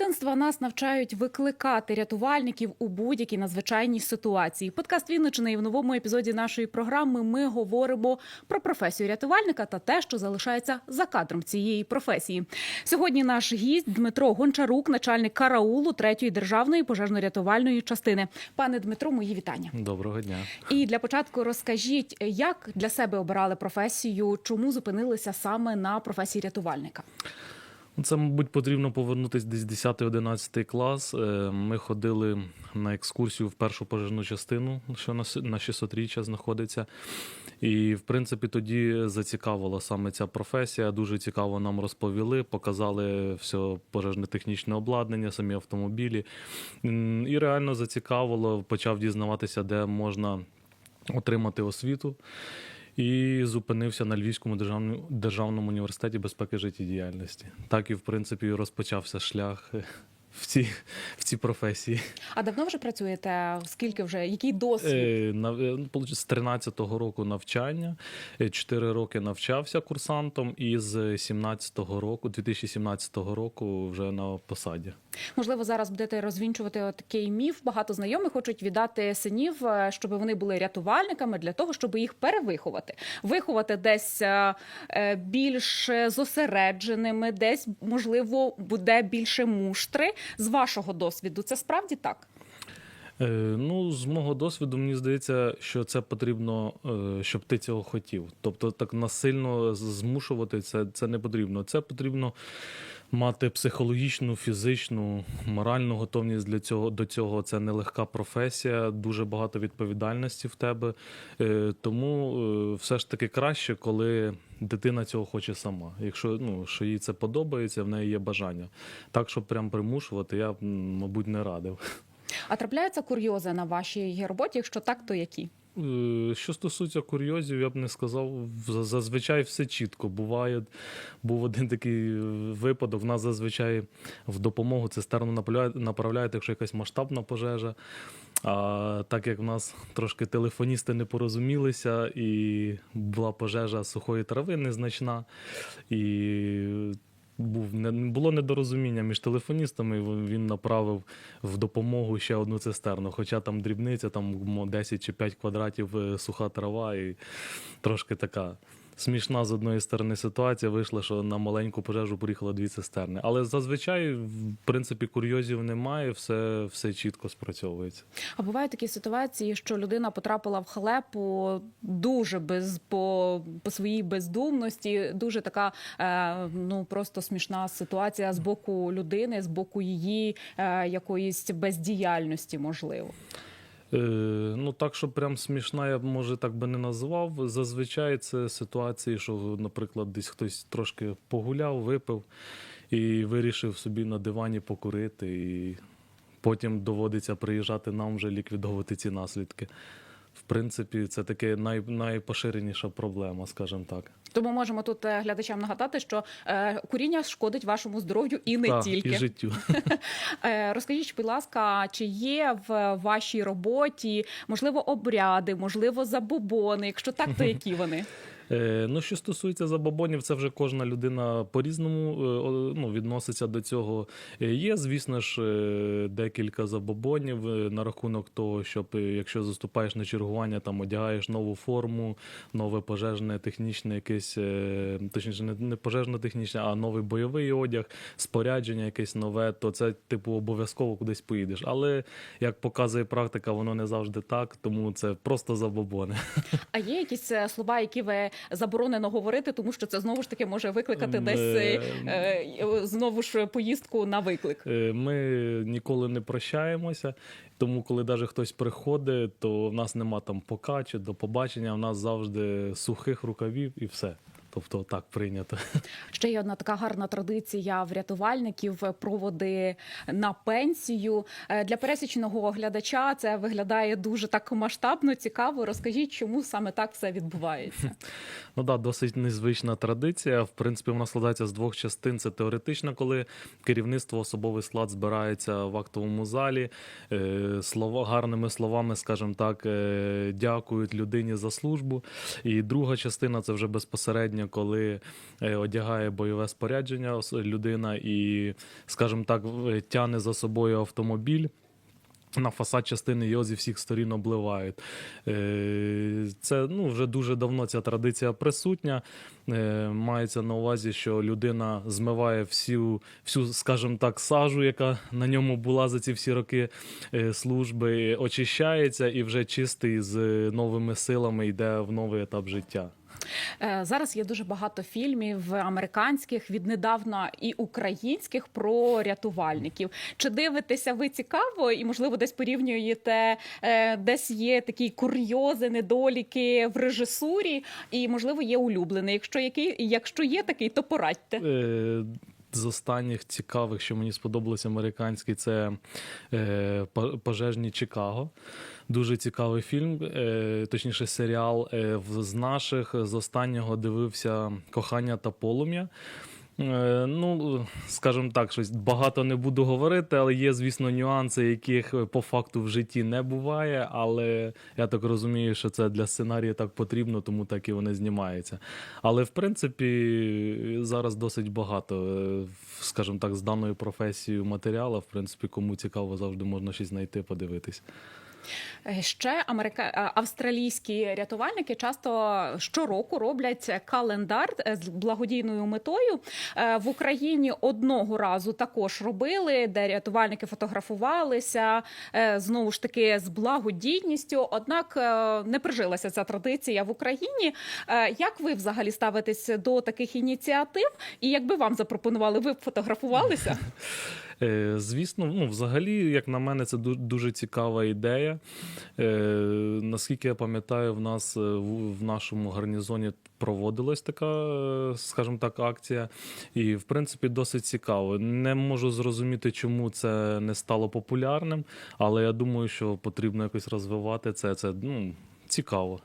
дитинства нас навчають викликати рятувальників у будь-якій надзвичайній ситуації. Подкаст Вінничини і в новому епізоді нашої програми ми говоримо про професію рятувальника та те, що залишається за кадром цієї професії. Сьогодні наш гість Дмитро Гончарук, начальник караулу третьої державної пожежно-рятувальної частини. Пане Дмитро, мої вітання. Доброго дня. І для початку розкажіть, як для себе обирали професію, чому зупинилися саме на професії рятувальника? Це, мабуть, потрібно повернутися десь 10-11 клас. Е, Ми ходили на екскурсію в першу пожежну частину, що на 600-річчя знаходиться. І, в принципі, тоді зацікавила саме ця професія. Дуже цікаво нам розповіли, показали все пожежне технічне обладнання, самі автомобілі. І реально зацікавило, почав дізнаватися, де можна отримати освіту. І зупинився на Львівському державному, державному університеті безпеки життєдіяльності. Так і, в принципі, розпочався шлях е, в ці, в ці професії. А давно вже працюєте? Скільки вже? Який досвід? Е, на, е, ну, получ- з 13-го року навчання, 4 роки навчався курсантом, і з 17-го року, 2017 року вже на посаді. Можливо, зараз будете розвінчувати такий міф. Багато знайомих хочуть віддати синів, е, щоб вони були рятувальниками для того, щоб їх перевиховати, виховати десь е, е, більш зосередженими, десь можливо буде більше муштри. З вашого досвіду, це справді так. Е, Ну, з мого досвіду, мені здається, що це потрібно, е, щоб ти цього хотів. Тобто, так насильно змушувати це, це не потрібно. Це потрібно мати психологічну, фізичну, моральну готовність для цього. До цього це нелегка професія, дуже багато відповідальності в тебе. Е, Тому е, все ж таки краще, коли дитина цього хоче сама. Якщо ну, що їй це подобається, в неї є бажання. Так, щоб прям примушувати, я мабуть, не радив. А трапляються курйози на вашій роботі? Якщо так, то які? Е, Що стосується курйозів, я б не сказав. Зазвичай все чітко. Буває, був один такий випадок. В нас зазвичай в допомогу цистерну направляють, якщо якась масштабна пожежа. А так як в нас трошки телефоністи не порозумілися, і була пожежа сухої трави незначна, і був не було недорозуміння між телефоністами. Він направив в допомогу ще одну цистерну. Хоча там дрібниця, там мо, 10 чи 5 квадратів е, суха трава, і трошки така. Смішна з одної сторони ситуація вийшла, що на маленьку пожежу приїхало дві цистерни. Але зазвичай, в принципі, курйозів немає, все, все чітко спрацьовується. А бувають такі ситуації, що людина потрапила в халепу дуже без по, по своїй бездумності. Дуже така е, ну просто смішна ситуація з боку людини, з боку її е, якоїсь бездіяльності, можливо. Е, ну так, що прям смішна, я може так би не назвав. Зазвичай це ситуації, що, наприклад, десь хтось трошки погуляв, випив і вирішив собі на дивані покурити, і потім доводиться приїжджати нам вже ліквідовувати ці наслідки. В принципі, це таке най, найпоширеніша проблема, скажімо так. Тому можемо тут е, глядачам нагадати, що е, куріння шкодить вашому здоров'ю і не Так, тільки. і життю. Е, Розкажіть, будь ласка, чи є в вашій роботі можливо обряди, можливо, забобони? Якщо так, то які вони? Е, Ну, що стосується забобонів, це вже кожна людина по-різному е, ну, відноситься до цього. Е, Є, звісно ж, декілька забобонів на рахунок того, щоб якщо заступаєш на чергування, там одягаєш нову форму, нове пожежне технічне якесь, точніше, не, не пожежно-технічне, а новий бойовий одяг, спорядження якесь нове, то це типу обов'язково кудись поїдеш. Але як показує практика, воно не завжди так, тому це просто забобони. А є якісь слова, які ви заборонено говорити, тому що це знову ж таки може викликати М, десь е, е, е, знову ж поїздку на виклик. Ми ніколи не прощаємося, тому коли навіть хтось приходить, то в нас нема там пока чи до побачення, в нас завжди сухих рукавів і все. Тобто так прийнято. Ще є одна така гарна традиція в рятувальників проводи на пенсію. Е, Для пересічного глядача це виглядає дуже так масштабно, цікаво. Розкажіть, чому саме так все відбувається? Ну да, досить незвична традиція. В принципі, вона складається з двох частин. Це теоретично, коли керівництво, особовий склад збирається в актовому залі. е, Слова гарними словами, скажімо так, е, дякують людині за службу. І друга частина це вже безпосередньо сьогодні, коли е, одягає бойове спорядження людина і, скажімо так, в- тягне за собою автомобіль. На фасад частини його зі всіх сторін обливають. Е, Це ну, вже дуже давно ця традиція присутня. Е, Мається на увазі, що людина змиває всю, всю, скажімо так, сажу, яка на ньому була за ці всі роки е, служби, очищається і вже чистий з новими силами йде в новий етап життя. Е, Зараз є дуже багато фільмів американських, віднедавна і українських про рятувальників. Чи дивитеся ви цікаво і, можливо, десь порівнюєте, е, десь є такі курйози, недоліки в режисурі, і, можливо, є улюблений. Якщо який, якщо є такий, то порадьте. Е, З останніх цікавих, що мені сподобалось американський, це е, Пожежні Чикаго. Дуже цікавий фільм, е, точніше, серіал. Е, з наших з останнього дивився Кохання та полум'я. Е, Ну, скажімо так, щось багато не буду говорити, але є, звісно, нюанси, яких по факту в житті не буває. Але я так розумію, що це для сценарію так потрібно, тому так і вони знімаються. Але в принципі зараз досить багато, е, скажімо так, з даною професією матеріалу. В принципі, кому цікаво, завжди можна щось знайти, подивитись. Е, Ще америка... е, австралійські рятувальники часто щороку роблять календар е, з благодійною метою. В Україні одного разу також робили, де рятувальники фотографувалися знову ж таки з благодійністю. Однак не прижилася ця традиція в Україні. Як ви взагалі ставитесь до таких ініціатив? І якби вам запропонували, ви б фотографувалися? Е, Звісно, ну взагалі, як на мене, це дуже цікава ідея. Е, Наскільки я пам'ятаю, в нас е, в нашому гарнізоні проводилась така, скажімо так, акція, і в принципі досить цікаво. Не можу зрозуміти, чому це не стало популярним, але я думаю, що потрібно якось розвивати це. Це ну. Цікаво.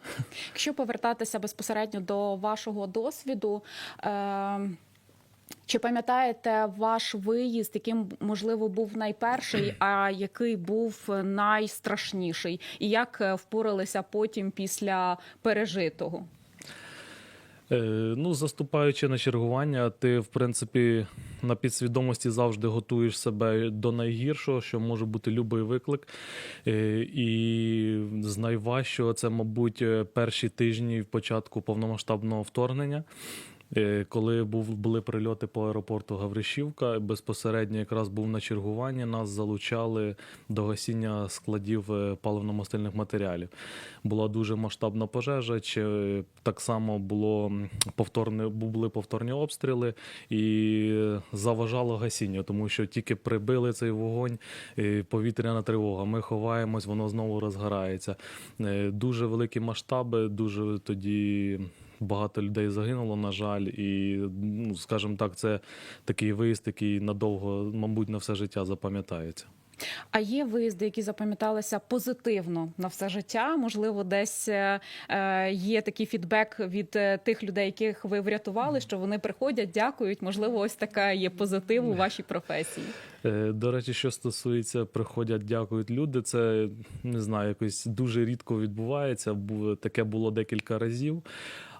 Якщо повертатися безпосередньо до вашого досвіду. Е- чи пам'ятаєте ваш виїзд, яким можливо був найперший, а який був найстрашніший, і як е, впоралися потім після пережитого? Е, ну, заступаючи на чергування, ти, в принципі, на підсвідомості завжди готуєш себе до найгіршого, що може бути любий виклик. Е, і з найважчого це, мабуть, перші тижні початку повномасштабного вторгнення. Е, Коли був, були прильоти по аеропорту Гавришівка, безпосередньо якраз був на чергуванні, нас залучали до гасіння складів е, паливно-мастильних матеріалів. Була дуже масштабна пожежа, чи е, так само було повторне, були повторні обстріли і заважало гасінню, тому що тільки прибили цей вогонь, повітряна тривога. Ми ховаємось, воно знову розгорається. Дуже великі масштаби, дуже тоді. Багато людей загинуло, на жаль, і ну, скажімо так, це такий виїзд, який надовго, мабуть, на все життя запам'ятається. А є виїзди, які запам'яталися позитивно на все життя? Можливо, десь е, е, є такий фідбек від е, тих людей, яких ви врятували, що вони приходять, дякують. Можливо, ось така є позитив у вашій професії. До речі, що стосується приходять, дякують люди. Це не знаю, якось дуже рідко відбувається. Бу- Таке було декілька разів.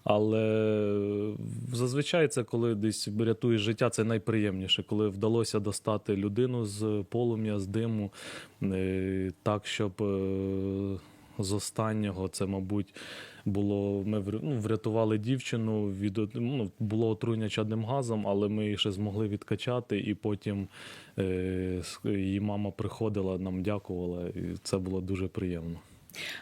Але зазвичай це коли десь рятуєш життя, це найприємніше, коли вдалося достати людину з полум'я, з диму, е, так, щоб е, з останнього це, мабуть, було. Ми ну, врятували дівчину від ну, було отруєння чадним газом, але ми її ще змогли відкачати, і потім е, її мама приходила, нам дякувала, і це було дуже приємно.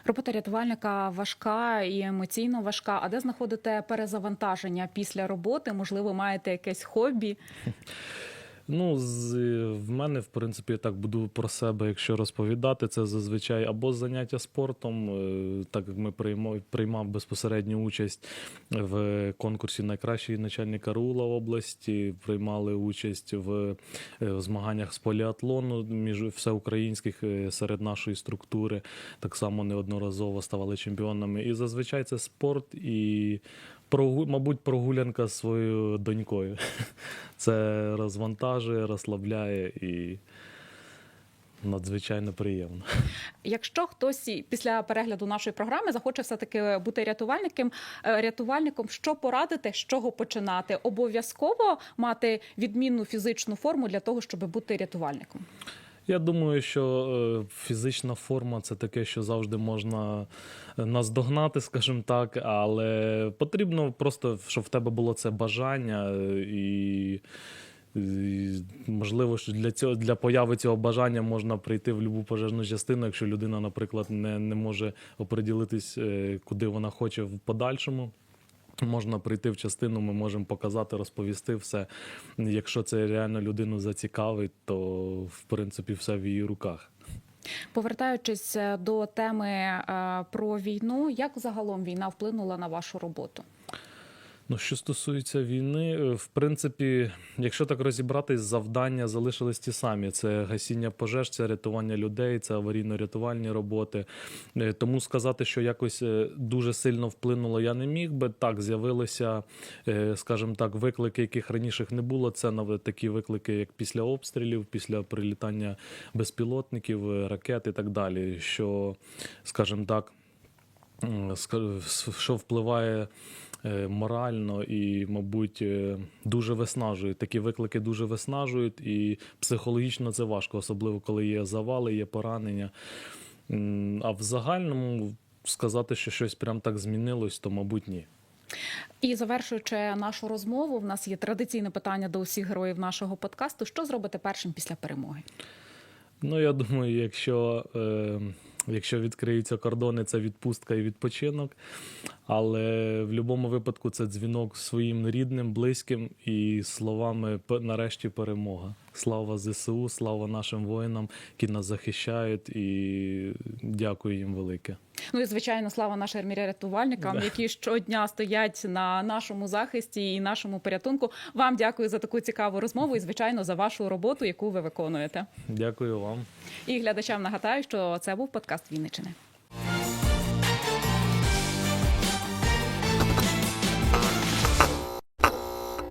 Робота рятувальника важка і емоційно важка. А де знаходите перезавантаження після роботи? Можливо, маєте якесь хобі? Ну, з, в мене, в принципі, я так буду про себе, якщо розповідати, це зазвичай або заняття спортом, е, так як ми приймав, приймав безпосередню участь в конкурсі найкращий начальник КРУЛа області, приймали участь в, е, в змаганнях з поліатлону між всеукраїнських е, серед нашої структури. Так само неодноразово ставали чемпіонами. І зазвичай це спорт і. Прогу... Мабуть, прогулянка з своєю донькою. Це розвантажує, розслабляє і надзвичайно приємно. Якщо хтось після перегляду нашої програми захоче все таки бути рятувальником, е, рятувальником, що порадити, з чого починати? Обов'язково мати відмінну фізичну форму для того, щоб бути рятувальником. Я думаю, що е, фізична форма це таке, що завжди можна е, наздогнати, скажімо так, але потрібно просто, щоб в тебе було це бажання е, і. і, Можливо, що для цього для появи цього бажання можна прийти в будь-яку пожежну частину, якщо людина, наприклад, не, не може оприділитись, куди вона хоче в подальшому. Можна прийти в частину, ми можемо показати, розповісти все. Якщо це реально людину зацікавить, то в принципі все в її руках. Повертаючись е, до теми е, про війну, як загалом війна вплинула на вашу роботу? Ну, що стосується війни, е, в принципі, якщо так розібратись, завдання залишились ті самі: це гасіння пожеж, це рятування людей, це аварійно-рятувальні роботи. Е, Тому сказати, що якось е, дуже сильно вплинуло, я не міг би. Так, з'явилися, скажімо так, виклики, яких раніше не було. Це такі виклики, як після обстрілів, після прилітання безпілотників, ракет і так далі. Що, скажімо так, що впливає е, морально і, мабуть, е, дуже виснажують. Такі виклики дуже виснажують, і психологічно це важко, особливо коли є завали, є поранення. А в загальному сказати, що щось прям так змінилось, то, мабуть, ні. І завершуючи нашу розмову, в нас є традиційне питання до усіх героїв нашого подкасту: що зробити першим після перемоги? Ну, я думаю, якщо, е, якщо відкриються кордони, це відпустка і відпочинок. Але в будь-якому випадку це дзвінок своїм рідним, близьким і словами «П- нарешті перемога. Слава ЗСУ, слава нашим воїнам, які нас захищають, і дякую їм велике. Ну і звичайно, слава нашим армірятувальникам, Да. які щодня стоять на нашому захисті і нашому порятунку. Вам дякую за таку цікаву розмову і звичайно за вашу роботу, яку ви виконуєте. Дякую вам. І глядачам нагадаю, що це був подкаст Вінничини.